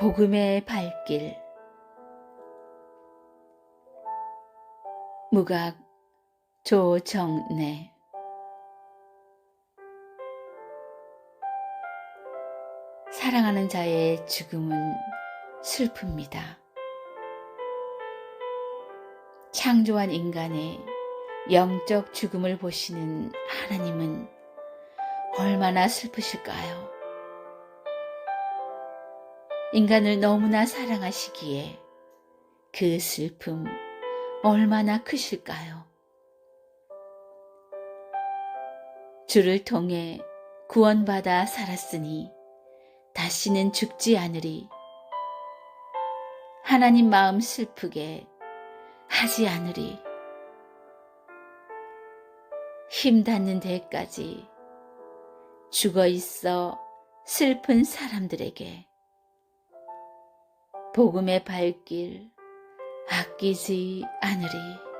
복음의 발길 무각 조정래 사랑하는 자의 죽음은 슬픕니다. 창조한 인간의 영적 죽음을 보시는 하나님은 얼마나 슬프실까요? 인간을 너무나 사랑하시기에 그 슬픔 얼마나 크실까요? 주를 통해 구원받아 살았으니 다시는 죽지 않으리. 하나님 마음 슬프게 하지 않으리. 힘 닿는 데까지 죽어 있어 슬픈 사람들에게 복음의 발길 아끼지 않으리.